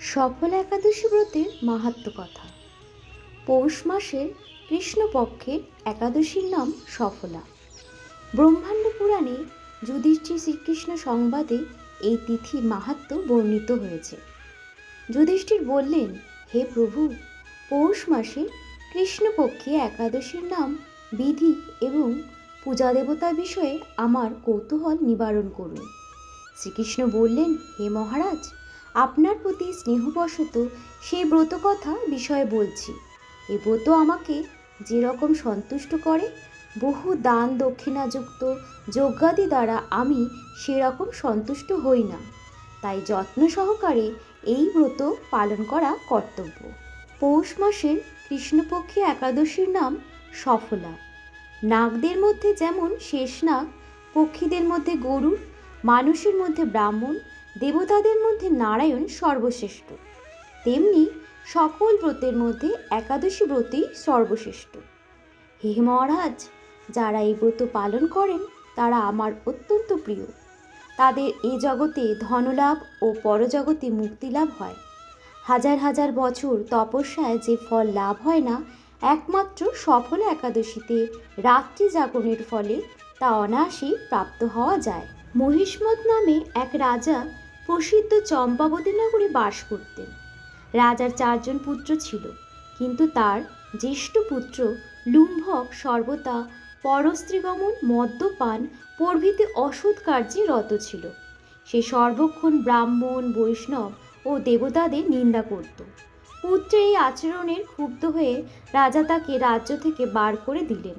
সফল একাদশী ব্রতের মাহাত্ম কথা। পৌষ মাসের কৃষ্ণপক্ষের একাদশীর নাম সফলা। ব্রহ্মাণ্ড পুরাণে যুধিষ্ঠির শ্রীকৃষ্ণ সংবাদে এই তিথির মাহাত্ম বর্ণিত হয়েছে। যুধিষ্ঠির বললেন, হে প্রভু, পৌষ মাসে কৃষ্ণপক্ষে একাদশীর নাম বিধি এবং পূজা দেবতার বিষয়ে আমার কৌতূহল নিবারণ করুন। শ্রীকৃষ্ণ বললেন, হে মহারাজ আপনার প্রতি স্নেহবশত সেই ব্রত কথা বিষয়ে বলছি। এ ব্রত আমাকে যেরকম সন্তুষ্ট করে, বহু দান দক্ষিণাযুক্ত যজ্ঞাদি দ্বারা আমি সেরকম সন্তুষ্ট হই না। তাই যত্ন সহকারে এই ব্রত পালন করা কর্তব্য। পৌষ মাসের কৃষ্ণপক্ষী একাদশীর নাম সফলা। নাগদের মধ্যে যেমন শেষনাগ পক্ষীদের মধ্যে গরুর মানুষের মধ্যে ব্রাহ্মণ দেবতাদের মধ্যে নারায়ণ সর্বশ্রেষ্ঠ। তেমনি সকল ব্রতের মধ্যে একাদশী ব্রতই সর্বশ্রেষ্ঠ। হে মহারাজ, যারা এই ব্রত পালন করেন, তারা আমার অত্যন্ত প্রিয়। তাদের এ জগতে ধনলাভ ও পরজগতে মুক্তিলাভ হয়। হাজার হাজার বছর তপস্যায় যে ফল লাভ হয় না, একমাত্র সফল একাদশীতে রাত্রি জাগরণের ফলে তা অনায়াসেই প্রাপ্ত হওয়া যায়। মহিষ্মত নামে এক রাজা প্রসিদ্ধ চম্পাবতী নগরে বাস করতেন। রাজার চারজন পুত্র ছিল, কিন্তু তার জ্যেষ্ঠ পুত্র লুম্ভক সর্বদা পরস্ত্রীগমন মদ্যপান, প্রভৃতি অসৎ কার্যে রত ছিল। সে সর্বক্ষণ ব্রাহ্মণ, বৈষ্ণব ও দেবতাদের নিন্দা করত। পুত্রের এই আচরণের ক্ষুব্ধ হয়ে রাজা তাকে রাজ্য থেকে বার করে দিলেন।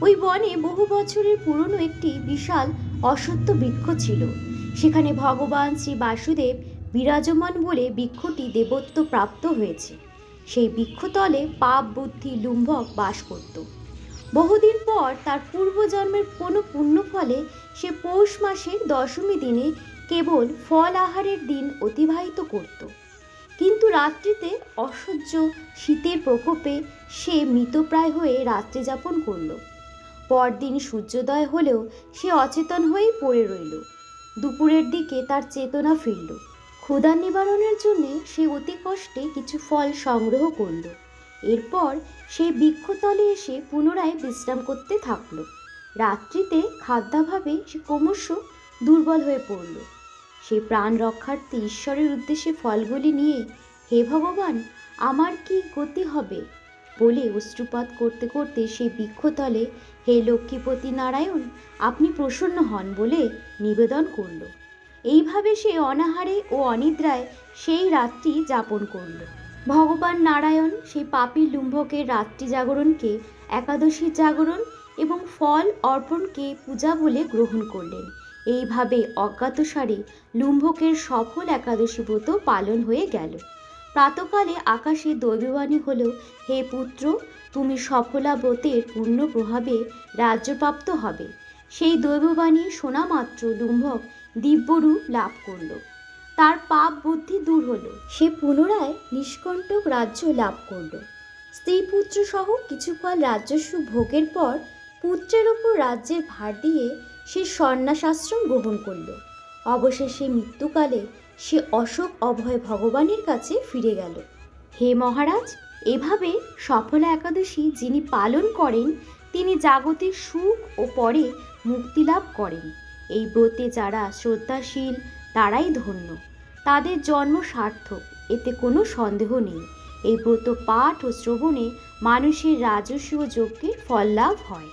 ওই বনে বহু বছরের পুরনো একটি বিশাল অসত্য বৃক্ষ ছিল। সেখানে ভগবান শ্রী বাসুদেব বিরাজমান বলে বৃক্ষটি দেবত্ব প্রাপ্ত হয়েছে। সেই বৃক্ষতলে পাপ, বুদ্ধি, লুম্ভক বাস করত। বহুদিন পর তার পূর্বজন্মের কোনো পুণ্য ফলে সে পৌষ মাসের দশমী দিনে কেবল ফল আহারের দিন অতিবাহিত করত। কিন্তু রাত্রিতে অসহ্য শীতের প্রকোপে সে মৃতপ্রায় হয়ে রাত্রি যাপন করল। পরদিন সূর্যোদয় হলেও সে অচেতন হয়েই পড়ে রইল। দুপুরের দিকে তার চেতনা ফিরল। ক্ষুধা নিবারণের জন্যে সে অতি কষ্টে কিছু ফল সংগ্রহ করল। এরপর সে বৃক্ষতলে এসে পুনরায় বিশ্রাম করতে থাকল। রাত্রিতে খাদ্যাভাবে সে ক্রমশ দুর্বল হয়ে পড়ল। সে প্রাণ রক্ষার্থে ঈশ্বরের উদ্দেশ্যে ফলগুলি নিয়ে, হে ভগবান, আমার কি গতি হবে? বলে অশ্রুপাত করতে করতে সেই বৃক্ষতলে, হে লক্ষ্মীপতি নারায়ণ, আপনি প্রসন্ন হন বলে নিবেদন করল। এইভাবে সে অনাহারে ও অনিদ্রায় সেই রাত্রি যাপন করল। ভগবান নারায়ণ সেই পাপী লুম্ভকের রাত্রি জাগরণকে একাদশীর জাগরণ এবং ফল অর্পণকে পূজা বলে গ্রহণ করলেন। এইভাবে অজ্ঞাতসারে লুম্ভকের সফল একাদশী ব্রত পালন হয়ে গেল। প্রাতকালে আকাশে দৈববাণী হল, হে পুত্র, তুমি সফলা ব্রতের পূর্ণ প্রভাবে রাজ্যপ্রাপ্ত হবে। সেই দৈববাণী শোনা মাত্র লুম্ভক দিব্যরূপ লাভ করল। তার পাপ বুদ্ধি দূর হলো। সে পুনরায় নিষ্কণ্টক রাজ্য লাভ করল। স্ত্রী পুত্র সহ কিছুকাল রাজ্যস্ব ভোগের পর পুত্রের ওপর রাজ্যের ভার দিয়ে সে সন্ন্যাসাশ্রম গ্রহণ করল। অবশেষে মৃত্যুকালে সে অশোক অভয় ভগবানের কাছে ফিরে গেল। হে মহারাজ, এভাবে সফলা একাদশী যিনি পালন করেন, তিনি জাগতিক সুখ ও পরে মুক্তিলাভ করেন। এই ব্রতে যারা শ্রদ্ধাশীল, তারাই ধন্য। তাদের জন্ম সার্থক, এতে কোনো সন্দেহ নেই। এই ব্রত পাঠ ও শ্রবণে মানুষের রাজস্ব যজ্ঞের ফল লাভ হয়।